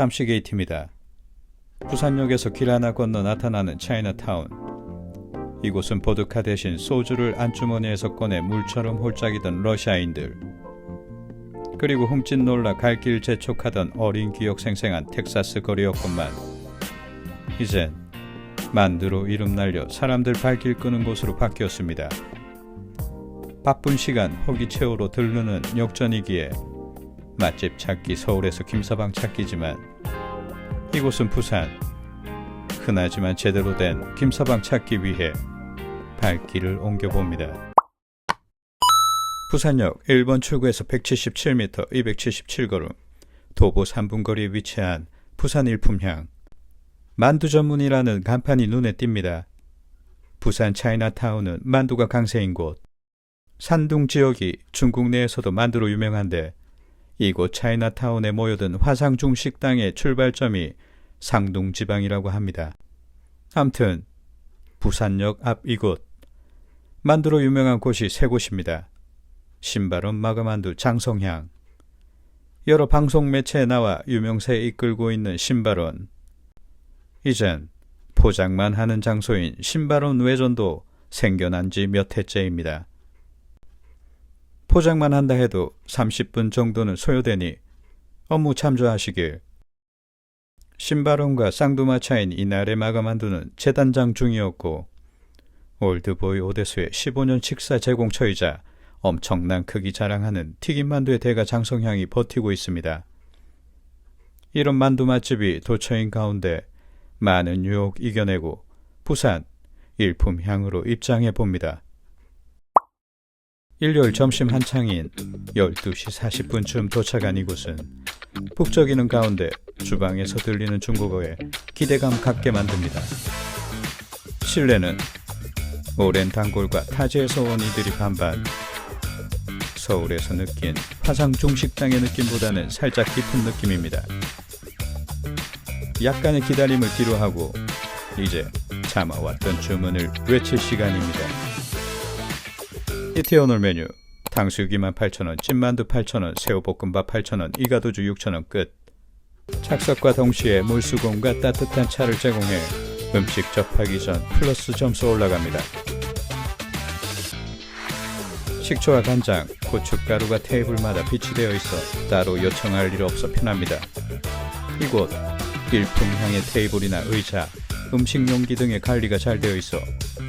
탐시 게이트입니다. 부산역에서 길 하나 건너 나타나는 차이나타운. 이곳은 보드카 대신 소주를 안주머니에서 꺼내 물처럼 홀짝이던 러시아인들. 그리고 흠칫 놀라 갈 길 재촉하던 어린 기억 생생한 텍사스 거리였건만 이젠 만두로 이름 날려 사람들 발길 끄는 곳으로 바뀌었습니다. 바쁜 시간 허기 채우러 들르는 역전이기에 맛집 찾기 서울에서 김서방 찾기지만 이곳은 부산 흔하지만 제대로 된 김서방 찾기 위해 발길을 옮겨봅니다. 부산역 1번 출구에서 177m 277걸음 도보 3분 거리에 위치한 부산 일품향 만두 전문이라는 간판이 눈에 띕니다. 부산 차이나타운은 만두가 강세인 곳 산둥 지역이 중국 내에서도 만두로 유명한데 이곳 차이나타운에 모여든 화상중 식당의 출발점이 상둥지방이라고 합니다. 암튼 부산역 앞 이곳 만두로 유명한 곳이 세 곳입니다. 신발은 마가만두 장성향 여러 방송 매체에 나와 유명세에 이끌고 있는 신발원 이젠 포장만 하는 장소인 신발원 외전도 생겨난 지 몇 해째입니다. 포장만 한다 해도 30분 정도는 소요되니 업무 참조하시길. 신발원과 쌍두마차인 이날의 마감한두는 재단장 중이었고 올드보이 오대수의 15년 식사 제공처이자 엄청난 크기 자랑하는 튀김만두의 대가 장성향이 버티고 있습니다. 이런 만두 맛집이 도처인 가운데 많은 유혹 이겨내고 부산 일품향으로 입장해 봅니다. 일요일 점심 한창인 12시 40분쯤 도착한 이곳은 북적이는 가운데 주방에서 들리는 중국어에 기대감 갖게 만듭니다. 실내는 오랜 단골과 타지에서 온 이들이 반반 서울에서 느낀 화상 중식당의 느낌보다는 살짝 깊은 느낌입니다. 약간의 기다림을 뒤로 하고 이제 참아왔던 주문을 외칠 시간입니다. 이티 오늘 메뉴 탕수육 28,000원, 찐만두 8,000원, 새우볶음밥 8,000원, 이가도주 6,000원 끝. 착석과 동시에 물수건과 따뜻한 차를 제공해 음식 접하기 전 플러스 점수 올라갑니다. 식초와 간장, 고춧가루가 테이블마다 비치되어 있어 따로 요청할 일 없어 편합니다. 이곳 일품향의 테이블이나 의자, 음식 용기 등의 관리가 잘 되어 있어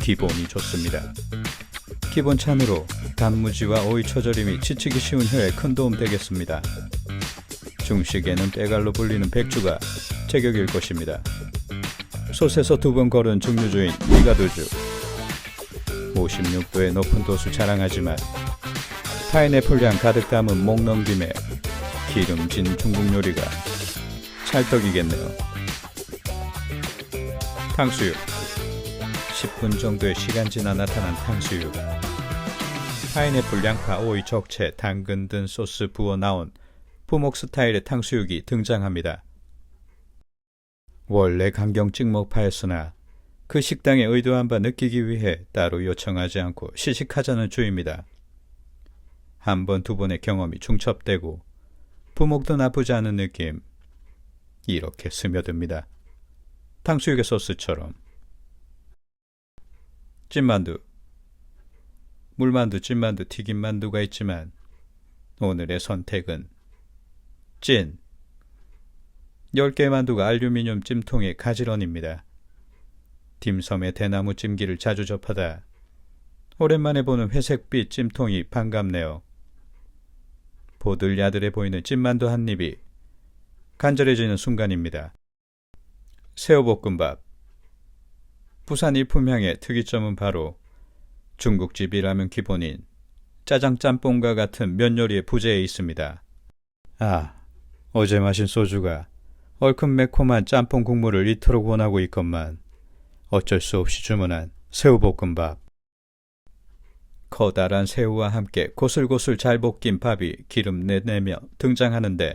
기본이 좋습니다. 기본 찬으로 단무지와 오이 처절임이 지치기 쉬운 혀에 큰 도움 되겠습니다. 중식에는 빼갈로 불리는 백주가 제격일 것입니다. 솥에서 두 번 걸은 증류주인 이가도주 56도의 높은 도수 자랑하지만 파인애플 향 가득 담은 목 넘김에 기름진 중국 요리가 찰떡이겠네요. 탕수육 10분 정도의 시간 지나 나타난 탕수육 파인애플, 양파, 오이, 적채, 당근 등 소스 부어 나온 부목 스타일의 탕수육이 등장합니다. 원래 강경 찍먹파였으나 그 식당의 의도한 바 느끼기 위해 따로 요청하지 않고 시식하자는 주입니다. 한 번, 두 번의 경험이 중첩되고 부목도 나쁘지 않은 느낌 이렇게 스며듭니다. 탕수육의 소스처럼 찐만두 물만두, 찐만두, 튀김만두가 있지만 오늘의 선택은 찐 10개 만두가 알루미늄 찜통의 가지런입니다. 딤섬의 대나무 찜기를 자주 접하다 오랜만에 보는 회색빛 찜통이 반갑네요. 보들야들해 보이는 찐만두 한 입이 간절해지는 순간입니다. 새우볶음밥 부산 일품향의 특이점은 바로 중국집이 라면 기본인 짜장 짬뽕과 같은 면 요리의 부재에 있습니다. 아, 어제 마신 소주가 얼큰 매콤한 짬뽕 국물을 이토록 원하고 있건만 어쩔 수 없이 주문한 새우볶음밥. 커다란 새우와 함께 고슬고슬 잘 볶인 밥이 기름 내내며 등장하는데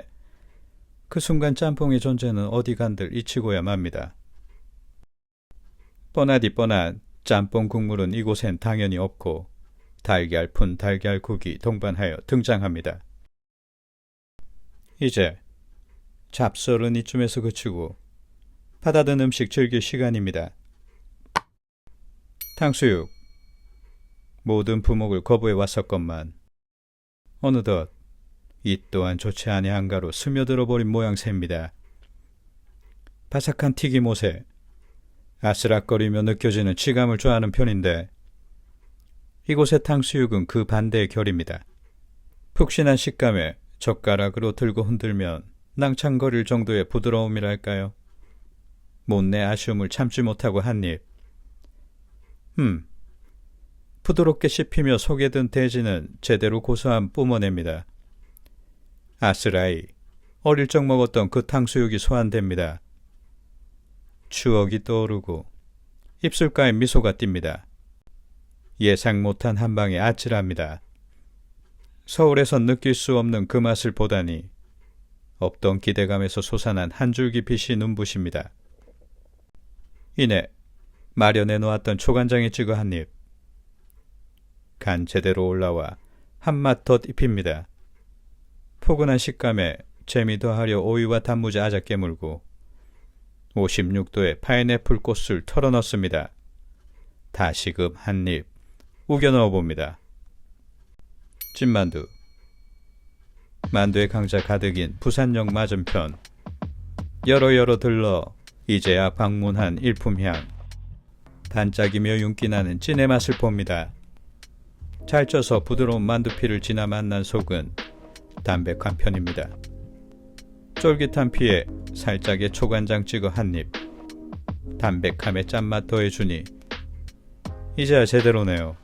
그 순간 짬뽕의 존재는 어디 간들 잊히고야 맙니다. 뻔하디 뻔한 짬뽕 국물은 이곳엔 당연히 없고 달걀푼 달걀국이 동반하여 등장합니다. 이제 잡설은 이쯤에서 그치고 받아든 음식 즐길 시간입니다. 탕수육. 모든 부목을 거부해 왔었건만 어느덧 이 또한 좋지 아니한가로 스며들어 버린 모양새입니다. 바삭한 튀김옷에 아슬아거리며 느껴지는 치감을 좋아하는 편인데 이곳의 탕수육은 그 반대의 결입니다. 푹신한 식감에 젓가락으로 들고 흔들면 낭창거릴 정도의 부드러움이랄까요. 못내 아쉬움을 참지 못하고 한 입. 음. 부드럽게 씹히며 속에 든 돼지는 제대로 고소함 뿜어냅니다. 아스라이. 어릴 적 먹었던 그 탕수육이 소환됩니다. 추억이 떠오르고 입술가에 미소가 띕니다. 예상 못한 한방에 아찔합니다. 서울에서 느낄 수 없는 그 맛을 보다니 없던 기대감에서 솟아난 한 줄기 빛이 눈부십니다. 이내 마련해 놓았던 초간장에 찍어 한 입. 간 제대로 올라와 한맛 덧 입힙니다. 포근한 식감에 재미 더하려 오이와 단무지 아작 깨물고 56도의 파인애플 꽃을 털어 넣습니다. 다시금 한 입 우겨 넣어 봅니다. 찐만두 만두의 강자 가득인 부산역 맞은편 여러 여러 들러 이제야 방문한 일품향 반짝이며 윤기나는 찐의 맛을 봅니다. 잘 쪄서 부드러운 만두피를 지나 만난 속은 담백한 편입니다. 쫄깃한 피에 살짝의 초간장 찍어 한 입. 담백함에 짠맛 더해주니 이제야 제대로네요.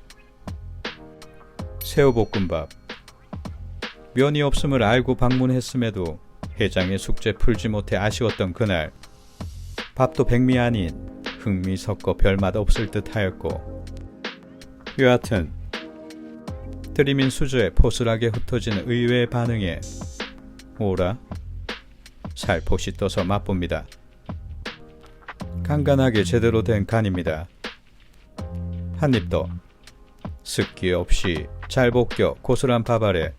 새우볶음밥 면이 없음을 알고 방문했음에도 해장의 숙제 풀지 못해 아쉬웠던 그날 밥도 백미 아닌 흑미 섞어 별맛 없을 듯 하였고 여하튼 드리민 수저에 포슬하게 흩어지는 의외의 반응에 오라 살포시 떠서 맛봅니다. 간간하게 제대로 된 간입니다. 한 입 더. 습기 없이 잘 볶여 고슬한 밥 아래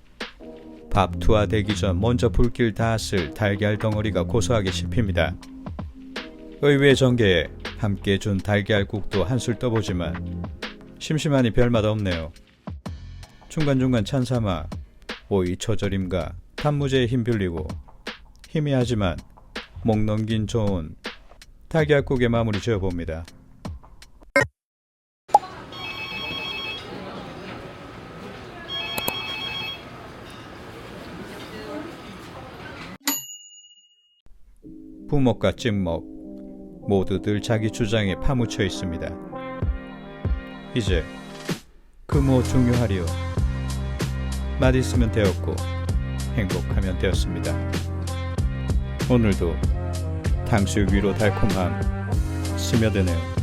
밥 투하되기 전 먼저 불길 닿았을 달걀 덩어리가 고소하게 씹힙니다. 의외의 전개에 함께 준 달걀국도 한술 떠보지만 심심하니 별맛 없네요. 중간중간 찬삼아 오이 처절임과 단무지에 힘 빌리고 희미하지만 목 넘긴 좋은 달걀국에 마무리 지어봅니다. 부먹과 찍먹 모두들 자기 주장에 파묻혀 있습니다. 이제 그뭐 중요하리요. 맛있으면 되었고 행복하면 되었습니다. 오늘도 탕수육 위로 달콤함 스며드네요.